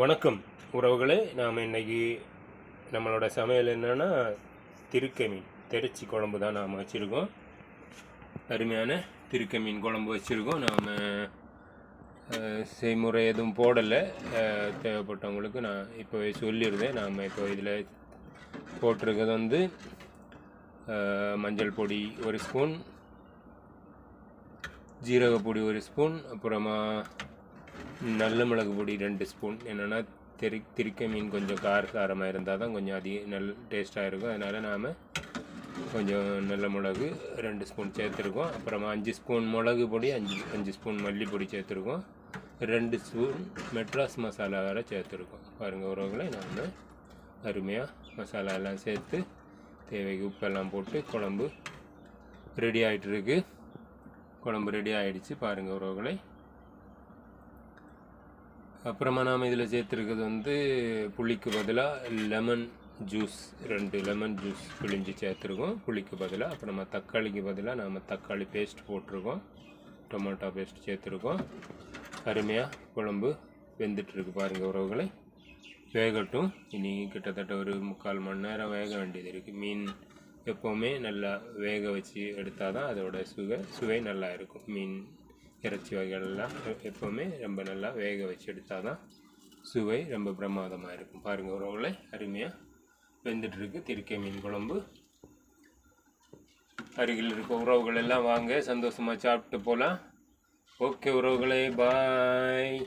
வணக்கம் உறவுகளே. நாம் இன்னைக்கு நம்மளோட சமையல் என்னென்னா திருக்கமீன். தெரிச்சி குழம்பு தான் நாம் வச்சுருக்கோம். அருமையான திருக்கை மீன் குழம்பு வச்சுருக்கோம். நாம் செய்முறை எதுவும் போடலை. தேவைப்பட்டவங்களுக்கு நான் இப்போவே சொல்லியிருந்தேன் நாம் இப்போ இதில் போட்டிருக்கிறது வந்து மஞ்சள் பொடி ஒரு ஸ்பூன் ஜீரக பொடி ஒரு ஸ்பூன் அப்புறமா நல்ல மிளகு பொடி ரெண்டு ஸ்பூன். என்னென்னா திரி திரிக்க மீன் கொஞ்சம் கார காரமாக இருந்தால் தான் கொஞ்சம் அதிக நல்ல டேஸ்ட்டாக இருக்கும். அதனால் நாம் கொஞ்சம் நல்ல மிளகு ரெண்டு ஸ்பூன் சேர்த்துருக்கோம். அப்புறமா அஞ்சு ஸ்பூன் மிளகு பொடி அஞ்சு அஞ்சு ஸ்பூன் மல்லிப்பொடி சேர்த்துருக்கோம். ரெண்டு ஸ்பூன் மெட்ராஸ் மசாலா வேறு சேர்த்துருக்கோம். பாருங்கள் உறவுகளை நாம் அருமையாக மசாலா எல்லாம் சேர்த்து தேவைக்கு உப்பெல்லாம் போட்டு குழம்பு ரெடி ஆகிட்டுருக்கு குழம்பு ரெடி ஆகிடுச்சு பாருங்கள் உறவுகளை. அப்புறமா நாம் இதில் சேர்த்துருக்கிறது வந்து புளிக்கு பதிலாக லெமன் ஜூஸ் ரெண்டு லெமன் ஜூஸ் பிழிஞ்சு சேர்த்துருக்கோம். புளிக்கு பதிலாக அப்புறமா தக்காளிக்கு பதிலாக நாம் தக்காளி பேஸ்ட் போட்டிருக்கோம். டொமேட்டோ பேஸ்ட் சேர்த்துருக்கோம். அருமையாக குழம்பு வெந்துட்டுருக்கு பாருங்கள் உறவுகளை. வேகட்டும். இனி கிட்டத்தட்ட ஒரு முக்கால் மணி நேரம் வேக வேண்டியது இருக்குது மீன் எப்போவுமே நல்லா வேக வச்சு எடுத்தால் தான் அதோட சுவை சுவை நல்லா இருக்கும். மீன் இறைச்சி வகைகள்லாம் எப்போவுமே ரொம்ப நல்லா வேக வச்சு எடுத்தால் தான் சுவை ரொம்ப பிரமாதமாக இருக்கும். பாருங்கள் உறவுகளை அருமையாக வெந்துட்டுருக்கு. திருக்கை மீன் குழம்பு. அருகில் இருக்க உறவுகள் எல்லாம் வாங்க சந்தோஷமாக சாப்பிட்டு போகலாம் ஓகே உறவுகளே பாய்.